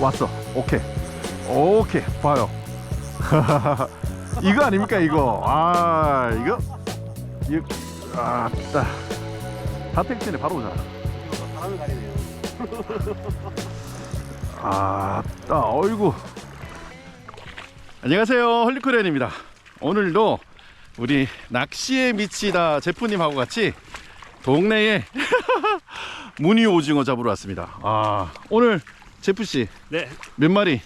왔어. 오케이. 오케이. 봐요. 이거 아닙니까 이거? 아 이거? 아따. 다택진에 바로 오잖아. 사람을 가리네요. 아따 어이구. 안녕하세요. 헐리코리안입니다. 오늘도 우리 낚시에 미치다 제프님하고 같이 동네에 무늬 오징어 잡으러 왔습니다. 아 오늘 제프 씨 네, 몇 마리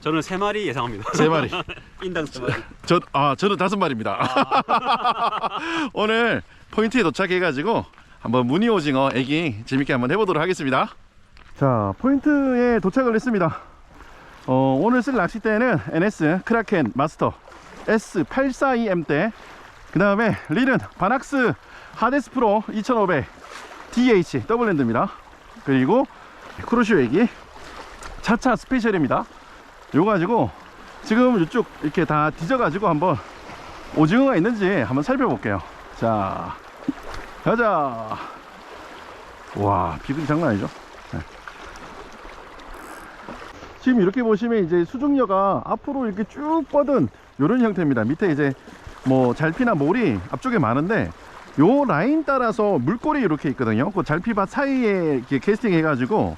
저는 세 마리 예상합니다. 세 마리 인당 세 마리. 저, 아, 저는 다섯 마리입니다. 오늘 포인트에 도착해가지고 한번 무늬 오징어 애기 재밌게 한번 해보도록 하겠습니다. 자, 포인트에 도착을 했습니다. 어, 오늘 쓸 낚싯대는 NS 크라켄 마스터 S842M대 그 다음에 릴은 바낙스 하데스 프로 2500 DH 더블랜드입니다. 그리고 크루쇼 애기 차차 스페셜입니다. 요 가지고 지금 이쪽 이렇게 다 뒤져 가지고 한번 오징어가 있는지 한번 살펴볼게요. 자, 가자. 와, 비둘기 장난 아니죠? 네. 지금 이렇게 보시면 이제 수중녀가 앞으로 이렇게 쭉 뻗은 이런 형태입니다. 밑에 이제 뭐 잘피나 몰이 앞쪽에 많은데 요 라인 따라서 물꼬리 이렇게 있거든요. 그 잘피밭 사이에 이렇게 캐스팅 해가지고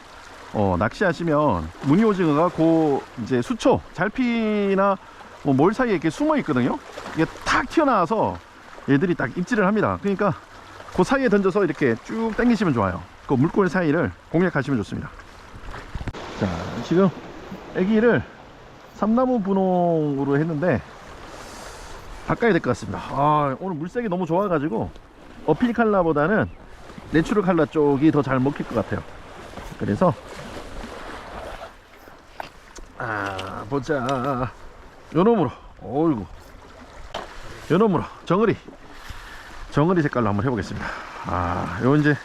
어, 낚시하시면 무늬 오징어가 그 이제 수초 잘피나 뭐 몰 사이에 이렇게 숨어 있거든요. 이게 탁 튀어나와서 얘들이 딱 입질을 합니다. 그러니까 그 사이에 던져서 이렇게 쭉 당기시면 좋아요. 그 물고기 사이를 공략하시면 좋습니다. 자, 지금 애기를 삼나무 분홍으로 했는데 바꿔야 될 것 같습니다. 아, 오늘 물색이 너무 좋아가지고 어필 칼라보다는 내추럴 칼라 쪽이 더 잘 먹힐 것 같아요. 그래서 아 보자. 요놈으로. 어이구. 요놈으로. 정어리. 정어리 색깔로 한번 해보겠습니다. 아요 이제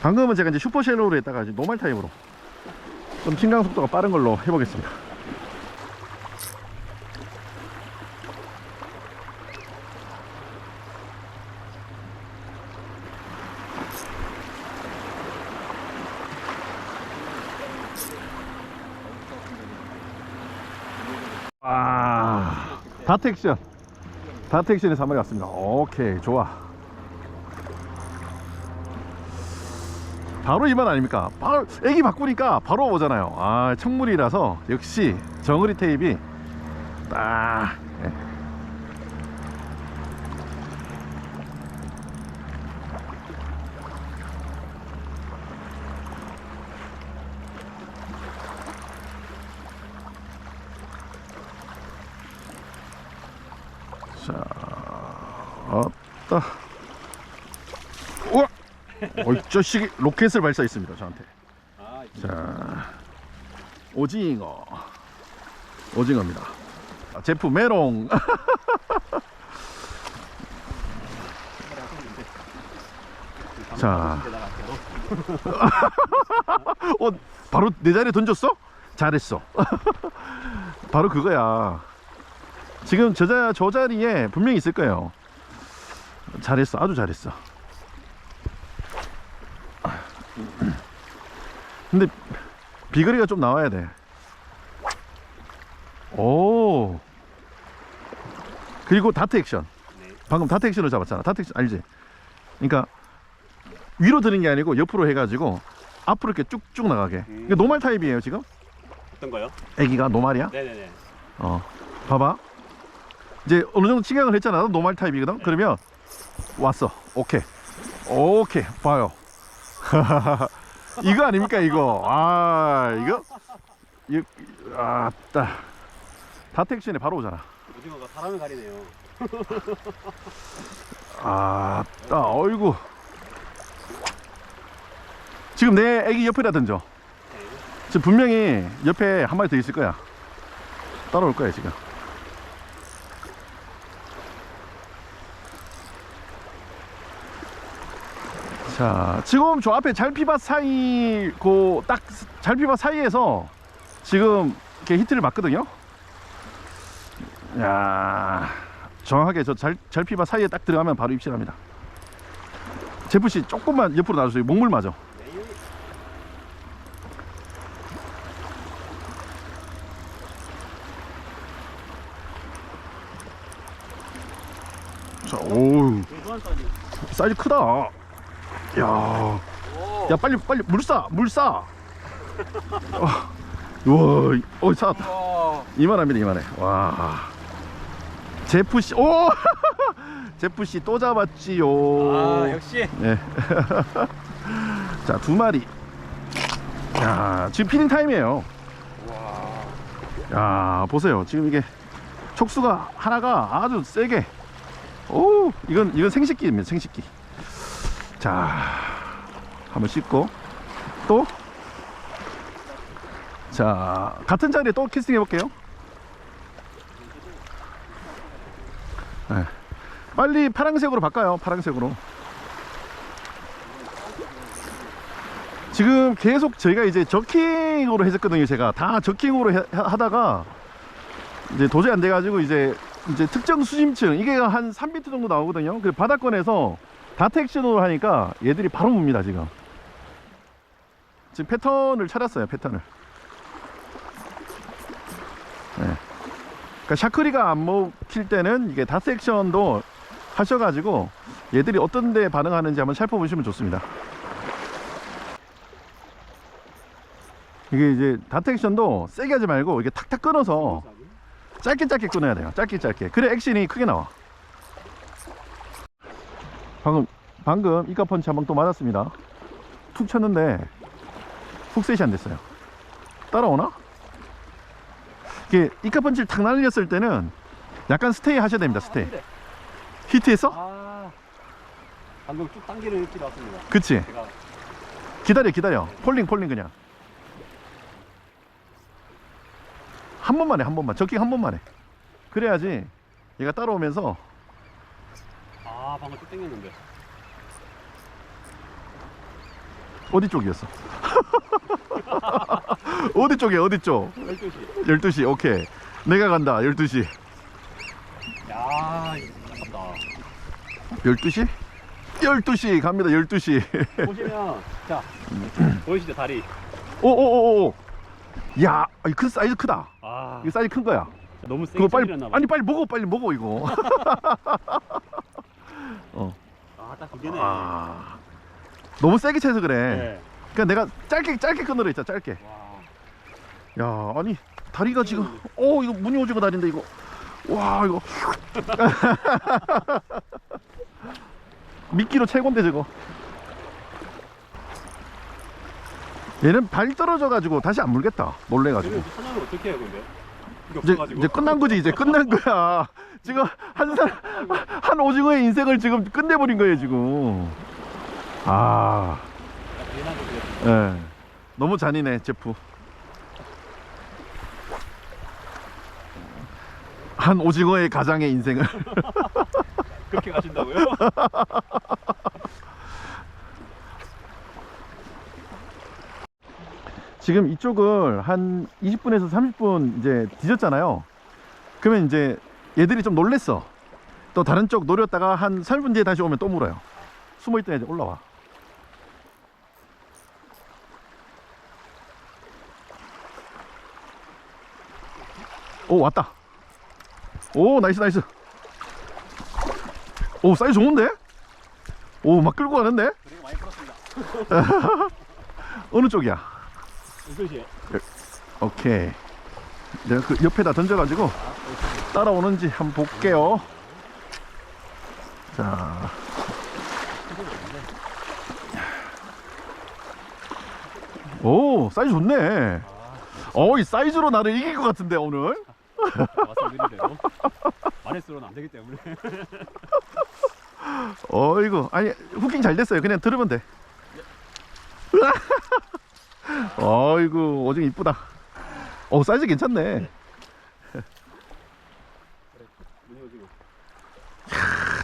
방금은 제가 이제 슈퍼쉘로우로 했다가 이제 노멀 타입으로 좀 신강 속도가 빠른 걸로 해보겠습니다 다텍션 다텍션에 3마리 왔습니다. 오케이 좋아. 바로 이만 아닙니까? 바로 애기 바꾸니까 바로 오잖아요. 아 청물이라서 역시 정어리 테이프이 딱 예. 어이, 저 시기 로켓을 발사했습니다, 저한테. 아, 자, 오징어. 오징어입니다. 아, 제프 메롱. 자. 어, 바로 내 자리에 던졌어? 잘했어. 바로 그거야. 지금 저, 자, 저 자리에 분명히 있을 거예요. 잘했어. 아주 잘했어. 근데 비거리가 좀 나와야 돼. 오. 그리고 다트 액션. 네. 방금 다트 액션을 잡았잖아. 다트 액션 알지? 그러니까 위로 드는 게 아니고 옆으로 해가지고 앞으로 이렇게 쭉쭉 나가게. 이게 노말 타입이에요 지금? 어떤 거요? 애기가 노말이야? 네네네. 어, 봐봐. 이제 어느 정도 측량을 했잖아. 노말 타입이거든. 그러면 왔어. 오케이. 오케이. 봐요. 이거 아닙니까 이거? 아 이거 아따 다택션에 바로 오잖아. 오징어가 사람을 가리네요. 아따 어이구. 지금 내 애기 옆에다 던져. 네. 지금 분명히 옆에 한 마리 더 있을 거야. 따라올 거야 지금. 자 지금 저 앞에 잘피밭 사이 고딱 잘피밭 사이에서 지금 이렇게 히트를 맞거든요. 야 정확하게 저 잘, 잘피밭 사이에 딱 들어가면 바로 입질합니다. 제프씨 조금만 옆으로 나와주세요. 목물 맞아. 자, 오우. 사이즈 크다. 야, 오. 야 빨리 빨리 물 싸, 물 싸. 어, 우와, 어, 살았다. 와. 이만합니다, 이만해. 와, 제프 씨, 오, 제프 씨 또 잡았지요. 아 역시. 네. 자, 두 마리. 야, 지금 피딩 타임이에요. 와. 야, 보세요. 지금 이게 촉수가 하나가 아주 세게. 오, 이건 이건 생식기입니다. 생식기. 자, 한번 씻고 또. 자, 같은 자리에 또 캐스팅 해볼게요. 네. 빨리 파란색으로 바꿔요. 파란색으로. 지금 계속 저희가 이제 저킹으로 했었거든요. 제가 다 저킹으로 해- 하다가 이제 도저히 안 돼가지고 이제 이제 특정 수심층 이게 한 3m 정도 나오거든요. 그 바닥권에서 다트 액션으로 하니까 얘들이 바로 뭅니다 지금. 지금 패턴을 찾았어요 패턴을. 네. 그러니까 샤크리가 안 먹힐 때는 이게 다트 액션도 하셔가지고 얘들이 어떤 데 반응하는지 한번 살펴보시면 좋습니다. 이게 이제 다트 액션도 세게 하지 말고 이게 탁탁 끊어서 짧게 짧게 끊어야 돼요. 짧게 짧게. 그래 액션이 크게 나와. 방금 방금 이카 펀치 한방또 맞았습니다. 툭 쳤는데 훅셋이 안 됐어요. 따라오나? 이게 이카 펀치를 탁 날렸을 때는 약간 스테이 하셔야 됩니다. 스테이. 아, 히트했어? 아. 방금 쭉 당기는 느낌이 왔습니다. 그치? 제가 기다려 기다려. 폴링 폴링 그냥. 한 번만 해, 한 번만. 적킹 한 번만 해. 그래야지 얘가 따라오면서 아 방금 쭉 당겼는데. 어디 쪽이었어? 어디 쪽이야, 어디 쪽? 12시. 12시, 오케이. 내가 간다, 12시. 야, 아깝다. 12시? 12시 갑니다, 12시. 보시면 자 보이시죠 다리. 오오오오. 야, 이큰 사이즈 크다. 아 이거 사이즈 큰 거야. 너무 세게 그거 빨리 찔렸나 봐. 아니 빨리 먹어, 빨리 먹어 이거. 어. 아딱 그게네. 아. 너무 세게 쳐서 그래. 네. 그러니까 내가 짧게 짧게 끊으라 했잖아, 짧게. 와. 야, 아니 다리가 지금 어 이거 무늬 오징어 다리인데 이거. 와, 이거 미끼로 최고인데 저거. 얘는 발 떨어져 가지고 다시 안 물겠다. 놀래 가지고. 사냥을 어떻게 해요 근데? 이제. 이제 끝난 거지 이제 끝난 거야. 지금 한 사람 한 오징어의 인생을 지금 끝내버린 거예요 지금. 아, 예. 너무 잔인해 제프. 한 오징어의 가장의 인생을. 그렇게 가신다고요? 지금 이쪽을 한 20분에서 30분 이제 뒤졌잖아요. 그러면 이제 얘들이 좀 놀랬어. 또 다른 쪽 노렸다가 한 30분 뒤에 다시 오면 또 물어요. 숨어 있던 애들 올라와. 오 왔다. 오 나이스 나이스. 오 사이즈 좋은데? 오 막 끌고 가는데? 그리고 많이 풀었습니다. 어느 쪽이야? 12시. 오케이. 내가 그 옆에다 던져가지고 따라오는지 한번 볼게요. 자. 오, 사이즈 좋네. 어, 이 사이즈로 나를 이길 것 같은데, 오늘. 말씀드린 대로. 말할수록은 안 되기 때문에. 어이구. 아니, 후킹 잘 됐어요. 그냥 들으면 돼. 어이구, 오징어 이쁘다. 어, 사이즈 괜찮네.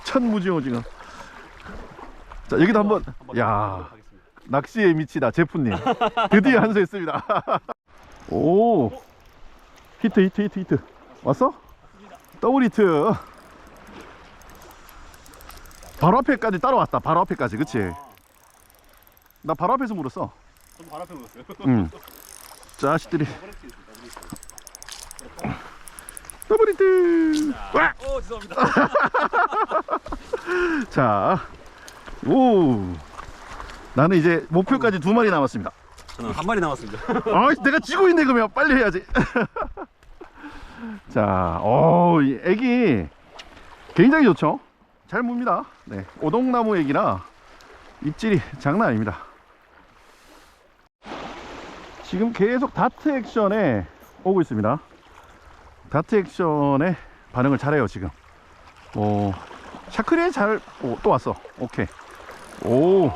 첫 무징어 오징어. 자, 여기도 한번. 야. 낚시에 미치다 제프님 드디어 한수했습니다 오 히트 히트 히트 히트 왔어? 더블 히트 바로 앞에까지 따라왔다 바로 앞에까지 그치? 아, 나 바로 앞에서 물었어 바로 앞에 먹었어요. 응 자식들이 더블 더블 히트 와! 오 죄송합니다. 자, 오. 나는 이제 목표까지 두 마리 남았습니다. 저는 한 마리 남았습니다. 아, 내가 지고 있네 그러면 빨리 해야지. 자, 어, 이 애기 굉장히 좋죠. 잘 뭅니다. 네, 오동나무 애기라 입질이 장난 아닙니다. 지금 계속 다트 액션에 오고 있습니다. 다트 액션에 반응을 잘해요 지금. 오, 샤크리에 잘, 오, 또 왔어. 오케이. 오.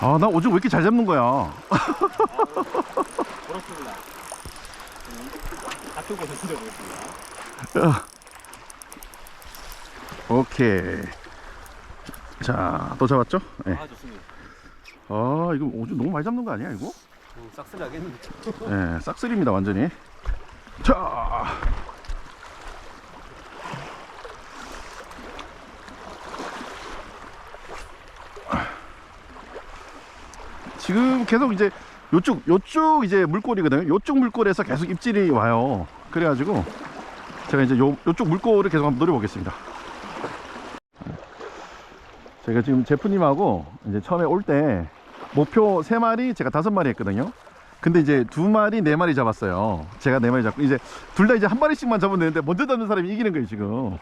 아, 나 오줌 왜 이렇게 잘 잡는 거야? 그렇습니다. 다투 곳을 찢어보겠습니다. 오케이. 자, 또 잡았죠? 네. 아 좋습니다. 아, 이거 오줌 너무 많이 잡는 거 아니야, 이거? 어, 싹쓸이 하겠는데. 네, 싹쓸입니다, 완전히. 자. 지금 계속 이제 요쪽 요쪽 이제 물꼬리거든요. 요쪽 물꼬리에서 계속 입질이 와요. 그래가지고 제가 이제 요 요쪽 물꼬를 계속 한번 노려보겠습니다. 제가 지금 제프님하고 이제 처음에 올 때 목표 세 마리 제가 다섯 마리 했거든요. 근데 이제 두 마리 네 마리 잡았어요. 제가 네 마리 잡고 이제 둘 다 이제 한 마리씩만 잡으면 되는데 먼저 잡는 사람이 이기는 거예요 지금.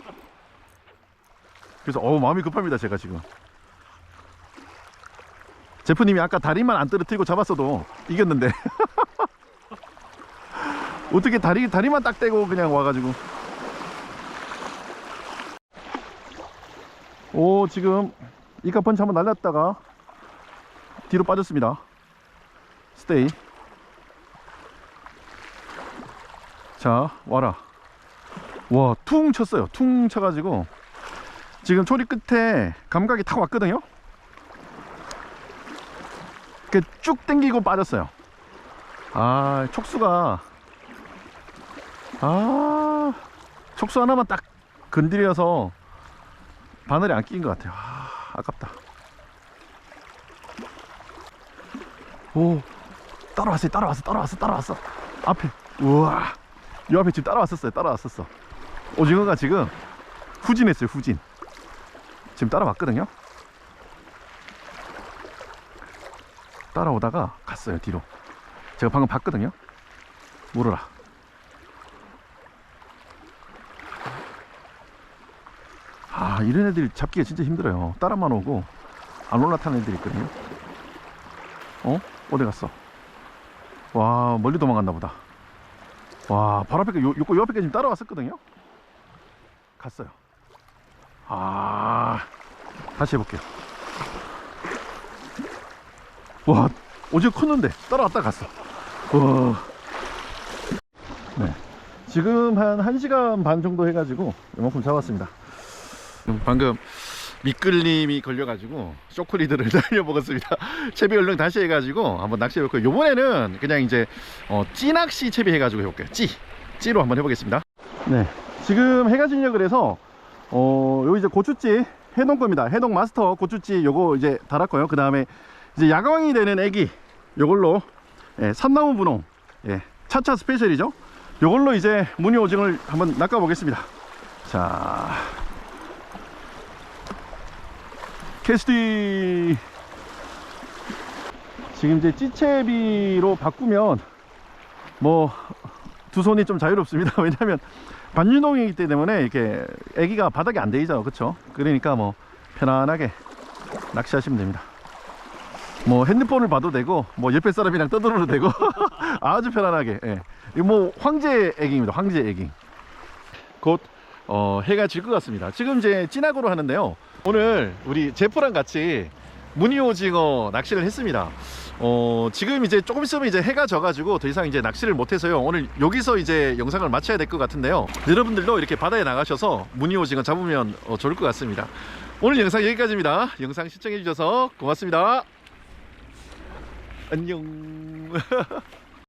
그래서 어우 마음이 급합니다 제가 지금. 제프님이 아까 다리만 안 떨어뜨리고 잡았어도 이겼는데 어떻게 다리 다리만 딱 떼고 그냥 와가지고. 오 지금 이카 펀치 한번 날렸다가 뒤로 빠졌습니다. 스테이. 자, 와라. 와, 퉁 쳤어요. 퉁 쳐가지고 지금 초리 끝에 감각이 탁 왔거든요. 이렇게 쭉 당기고 빠졌어요. 아, 촉수가 아, 촉수 하나만 딱 건드려서 바늘이 안 끼인 것 같아요. 아, 아깝다. 오, 따라왔어요. 따라왔어. 따라왔어. 따라왔어. 앞에. 우와. 이 앞에 지금 따라왔었어요. 따라왔었어. 오징어가 지금 후진했어요. 후진. 지금 따라왔거든요. 따라오다가 갔어요. 뒤로. 제가 방금 봤거든요. 물어라. 아, 이런 애들이 잡기가 진짜 힘들어요. 따라만 오고 안 올라타는 애들이 있거든요. 어? 어디 갔어? 와, 멀리 도망갔나 보다. 와, 바로 앞에, 요, 요, 요 앞에까지 지금 따라왔었거든요? 갔어요. 아, 다시 해볼게요. 와, 오징어 컸는데 따라왔다 갔어. 와. 네. 지금 한 1시간 반 정도 해가지고 이만큼 잡았습니다. 음, 방금 미끌림이 걸려가지고 쇼크리드를 날려 먹었습니다. 채비 얼른 다시 해가지고 한번 낚시 해볼게요. 요번에는 그냥 이제 어, 찌낚시 채비 해가지고 해볼게요. 찌! 찌로 한번 해보겠습니다. 네. 지금 해가 지려 그래서 어, 요 이제 고추찌 해놓은 겁니다. 해동 마스터 고추찌 요거 이제 달았고요. 그 다음에 이제 야광이 되는 애기 요걸로 예, 삼나무 분홍 예, 차차 스페셜이죠. 요걸로 이제 무늬 오징어를 한번 낚아 보겠습니다. 자, 캐스팅 지금 이제 찌채비로 바꾸면 뭐 두 손이 좀 자유롭습니다. 왜냐면 반유동이기 때문에 이렇게 애기가 바닥에 안 대이죠, 그렇죠? 그러니까 뭐 편안하게 낚시하시면 됩니다. 뭐 핸드폰을 봐도 되고 뭐 옆에 사람이랑 떠들어도 되고. 아주 편안하게 예. 이거 뭐 황제 애기입니다 황제 애기 곧 어, 해가 질 것 같습니다. 지금 이제 찐하고로 하는데요. 오늘 우리 제프랑 같이 무늬오징어 낚시를 했습니다. 어, 지금 이제 조금 있으면 이제 해가 져가지고 더 이상 이제 낚시를 못해서요. 오늘 여기서 이제 영상을 마쳐야 될 것 같은데요. 여러분들도 이렇게 바다에 나가셔서 무늬오징어 잡으면 어, 좋을 것 같습니다. 오늘 영상 여기까지입니다. 영상 시청해 주셔서 고맙습니다 안녕